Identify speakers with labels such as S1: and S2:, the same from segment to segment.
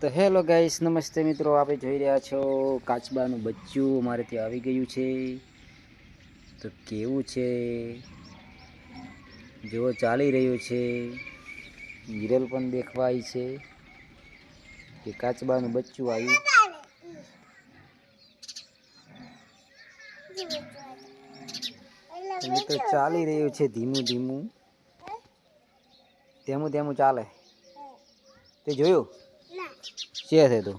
S1: તો hello guys, નમસ્તે મિત્રો આપણે જોઈ રહ્યા છો કાચબાનું બચ્ચું અમારે ત્યાં આવી ગયું છે. તો કેવું છે? જો ચાલી રહ્યું છે. હિરલ પણ દેખવા આવી છે કે કાચબાનું બચ્ચું આવ્યું. મિત્રો, ચાલી રહ્યું છે ધીમું ધીમું. તેમું તેમું ચાલે. તે જોયું? છે છે તું?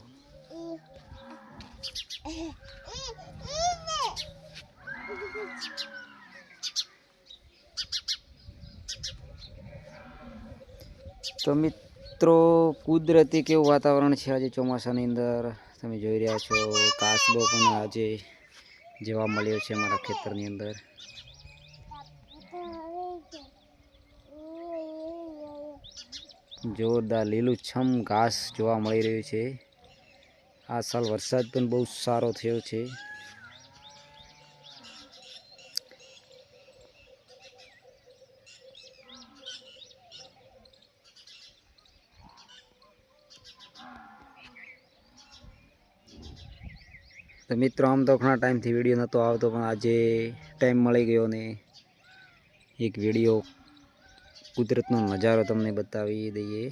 S1: તો મિત્રો, કુદરતી કેવું વાતાવરણ છે આજે ચોમાસાની અંદર? તમે જોઈ રહ્યા છો કાસબો પણ આજે જોવા મળ્યો છે અમારા ખેતરની અંદર. જોરદાર લીલુંછમ ઘાસ જોવા મળી રહ્યું છે. આ સાલ વરસાદ પણ બહુ સારો થયો છે. તો મિત્રો, આમ તો ઘણા ટાઈમથી વીડિયો નહોતો આવતો, પણ આજે ટાઈમ મળી ગયો ને. એક વીડિયો કુદરતનો નજારો તમને બતાવી દઈએ.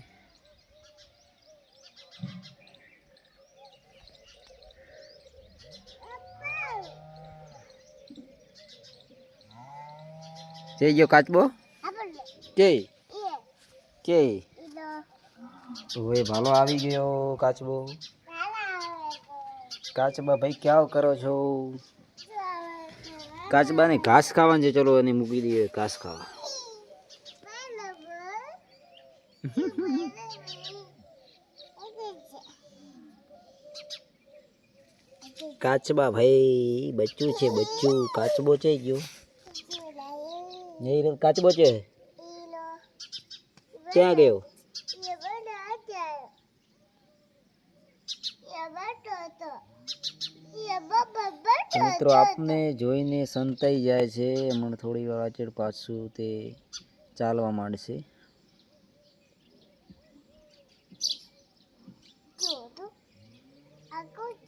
S1: જઈ ગયો કાચબો? કે કે હવે ભાલો આવી ગયો કાચબો. કાચબા ભાઈ ક્યાં કરો છો? કાચબાને ઘાસ ખાવાનું છે. ચલો એને મૂકી દઈએ ઘાસ ખાવા. કાચબા ભાઈ, બચ્ચું છે, બચ્ચું. કાચબો છે ગયો. નહીં કાચબો છે. ક્યાં ગયો? મિત્રો, આપને જોઈને સંતાઈ જાય છે. હમણાં થોડી વાર આચેડ પાછું તે ચાલવા માંડશે.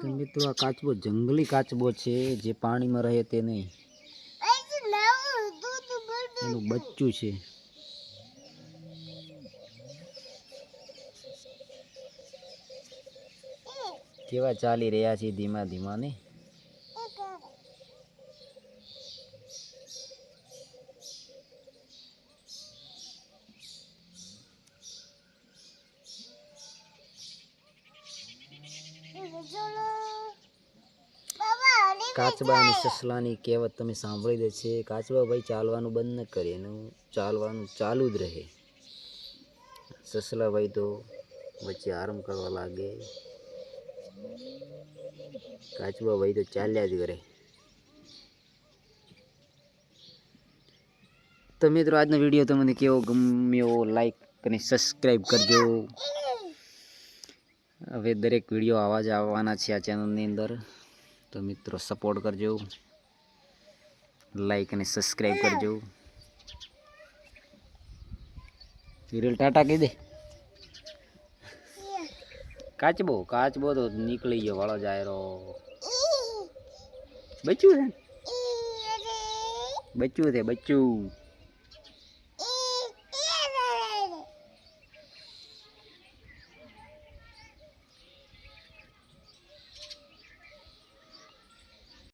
S1: તો મિત્રો આ કાચબો, જંગલી કાચબો છે, જે પાણીમાં રહે તે નહીં. એનું બચ્ચું છે. કેવા ચાલી રહ્યા છે ધીમા ધીમા ને કાચબા અને સસલાની કહેવત તમે સાંભળી દે છે. કાચબા ભાઈ ચાલવાનું બંધ ન કરે એનું ચાલવાનું ચાલુ જ રહે. સસલા ભાઈ તો વચ્ચે આરામ કરવા લાગે. કાચબા ભાઈ તો ચાલ્યા જ કરે. તો મિત્રો આજનો વીડિયો તમને કેવો ગમ્યો લાઈક અને સબસ્ક્રાઈબ કરજો. હવે દરેક વીડિયો આવા જ આવવાના છે આ ચેનલની અંદર. તો મિત્રો સપોર્ટ કરજો. લાઈક અને સબસ્ક્રાઈબ કરજો. વિરલ ટાટા કહી દે. કાચબો કાચબો તો નીકળી ગયો, વાળો જાયરો. બચ્યું છે? બચ્યું છે બચ્ચું